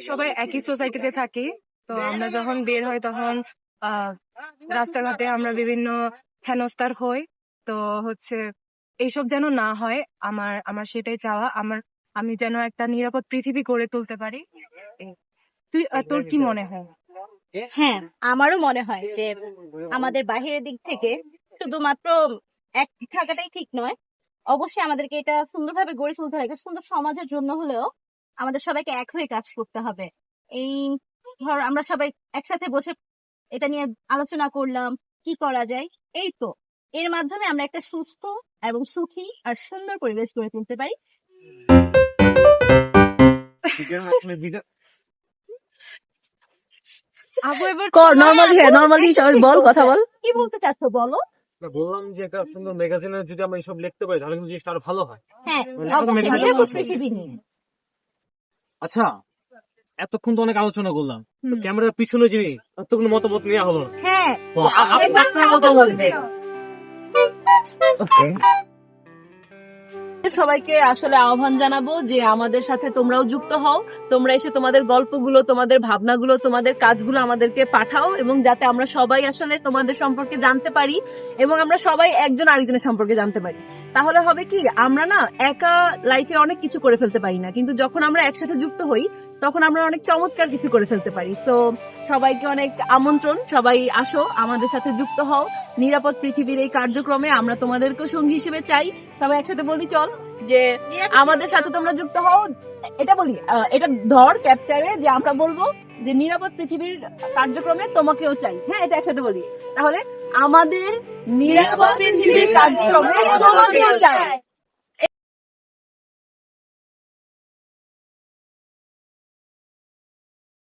সবাই একই সোসাইটিতে থাকি তো আমরা যখন বের হই তখন আহ, রাস্তাঘাটে আমরা বিভিন্ন হেনস্তার হই তো হচ্ছে এইসব যেন না হয় আমার আমার সেটাই চাওয়া আমার আমি যেন একটা নিরাপদ পৃথিবী গড়ে তুলতে পারি। তুই তোর কি মনে হয়? হ্যাঁ আমারও মনে হয় যে আমাদের বাহিরের দিক থেকে শুধুমাত্র এক থাকাটাই ঠিক নয়। অবশ্যই আমাদেরকে এটা সুন্দরভাবে গড়ে তুলতে হবে সুন্দর সমাজের জন্য হলেও আমাদের সবাইকে এক হয়ে কাজ করতে হবে। এই ধর আমরা সবাই একসাথে বসে এটা নিয়ে আলোচনা করলাম কি করা যায়? এই তো। এর মাধ্যমে আমরা একটা সুস্থ এবং সুখী আর সুন্দর পরিবেশ গড়ে তুলতে পারি। আবু এবার কর নর্মালি হ্যাঁ নর্মালি সবাই বল কথা বল। কি বলতে চাচ্ছ বলো? বললাম যে একটা সুন্দর ম্যাগাজিনে যদি আমরা এইসব লিখতে পারি তাহলে কিন্তু জিনিসটা আরও ভালো হয়। হ্যাঁ মানে অবশ্যই এরকম নিরাপদ একটা- পৃথিবী নিয়ে। আচ্ছা এতক্ষণ তো অনেক আলোচনা করলাম। ক্যামেরার পিছনে যিনি এতক্ষণ মতামত নেওয়া হলো। হ্যাঁ সবাইকে আসলে আহ্বান জানাব যে আমাদের সাথে তোমরাও যুক্ত হও। তোমরা এসে তোমাদের গল্পগুলো, তোমাদের ভাবনাগুলো, তোমাদের কাজগুলো আমাদেরকে পাঠাও এবং যাতে আমরা সবাই আসলে তোমাদের সম্পর্কে জানতে পারি এবং আমরা সবাই একজন আরেকজনের সম্পর্কে জানতে পারি। তাহলে হবে কি, আমরা না একা লাইফে অনেক কিছু করে ফেলতে পারি না, কিন্তু যখন আমরা একসাথে যুক্ত হই, তখন আমরা অনেক চমৎকার কিছু করে ফেলতে পারি। সো সবাইকে অনেক আমন্ত্রণ, সবাই আসো, আমাদের সাথে যুক্ত হও। নিরাপদ পৃথিবীর এই কার্যক্রমে আমরা তোমাদেরকেও সঙ্গী হিসেবে চাই। সবাই একসাথে বলি, চল। যে আমাদের সাথে তোমরা যুক্ত হও। এটা বলি এটা ধর ক্যাপচারে যে আমরা বলব যে নিরাপদ পৃথিবীর কার্যক্রমে তোমাকেও চাই। হ্যাঁ এটা একসাথে বলি। তাহলে আমাদের নিরাপদ পৃথিবীর কার্যক্রমে তোমাকেও চাই।